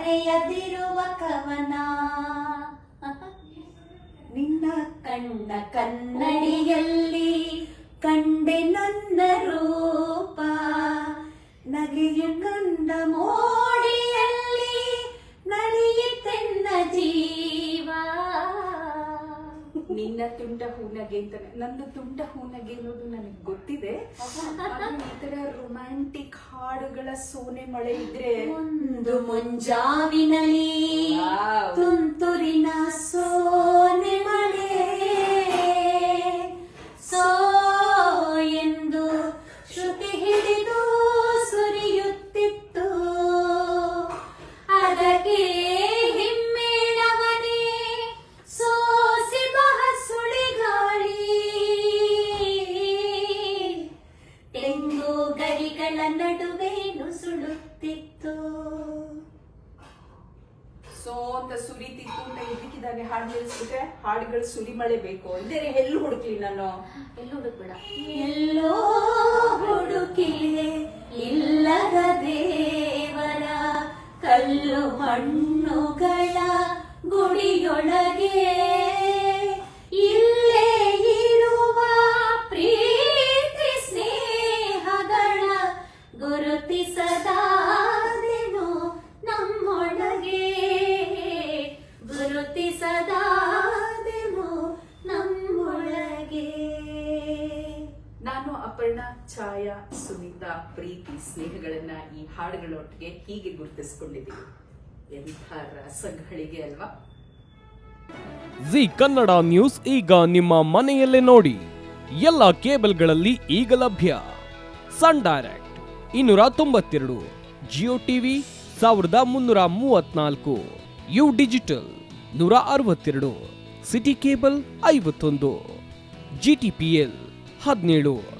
ಬರೆಯದಿರುವ ಕವನ. ನಿನ್ನ ಕಣ್ಣ ಕನ್ನಡಿಯಲ್ಲಿ ಕಂಡೆ ನನ್ನ ರೂಪ. ನಿನ್ನ ತುಂಟ ಹೂನಗೆ ಅಂತ ನಂದು ತುಂಟ ಹೂನಗೆ ಅನ್ನೋದು ನನಗೆ ಗೊತ್ತಿದೆ. ಈ ತರ ರೊಮ್ಯಾಂಟಿಕ್ ಹಾಡುಗಳ ಸೋನೆ ಮಳೆ ಇದ್ರೆ ಒಂದು ಮುಂಜಾವಿನಲ್ಲಿ. ತುಂತುರಿನ ಸೋನೆ ಮಳೆ. ಸೋ ಎಂದು ಶ್ರುತಿ ಹಿಡಿದು ಸುರಿಯುತ್ತಿತ್ತು. ಅದಕ್ಕೆ ನಡುವೆ ನುಸುಳುತ್ತಿತ್ತು ಸುಳುತ್ತಿತ್ತು ಅಂತ ಸುರಿತಿತ್ತು ಅಂತ ಇದಕ್ಕಿದ್ದಾಗೆ ಹಾಡು ನಿಲ್ಸ್ಬಿಟ್ರೆ ಹಾಡುಗಳು ಸುರಿಮಳೆ ಬೇಕು. ಇದೇ ಎಲ್ಲಿ ಹುಡುಕ್ಲಿ ನಾನು. ಎಲ್ಲೋ ಹುಡುಕ್ಬೇಡ. ಎಲ್ಲೋ ಹುಡುಕಿಲೆ ಇಲ್ಲದ ದೇವರ ಕಲ್ಲು ಮಣ್ಣುಗಳ ಗುಡಿಯೊಳಗೆ ಛಾಯಾ ಸುನೀತಾ ಪ್ರೀತಿ ಸ್ನೇಹಗಳನ್ನ ಈ ಹಾಡುಗಳೊಟ್ಟಿಗೆ ಹೀಗೆ ಗುರುತಿಸಿಕೊಂಡಿದ್ದೀವಿ. ಎಂಥ ರಸಗಳಿಗೆ ಅಲ್ವಾ? ಜಿ ಕನ್ನಡ ನ್ಯೂಸ್ ಈಗ ನಿಮ್ಮ ಮನೆಯಲ್ಲೇ ನೋಡಿ. ಎಲ್ಲ ಕೇಬಲ್ಗಳಲ್ಲಿ ಈಗ ಲಭ್ಯ. ಸನ್ ಡೈರೆಕ್ಟ್ ಇನ್ನೂರ ತೊಂಬತ್ತೆರಡು, ಜಿಯೋ ಟಿವಿ ಸಾವಿರದ ಮುನ್ನೂರ ಮೂವತ್ನಾಲ್ಕು, ಯು ಡಿಜಿಟಲ್ ನೂರ ಅರವತ್ತೆರಡು, ಸಿಟಿ ಕೇಬಲ್ ಐವತ್ತೊಂದು, ಜಿ ಟಿ ಪಿ ಎಲ್ ಹದಿನೇಳು.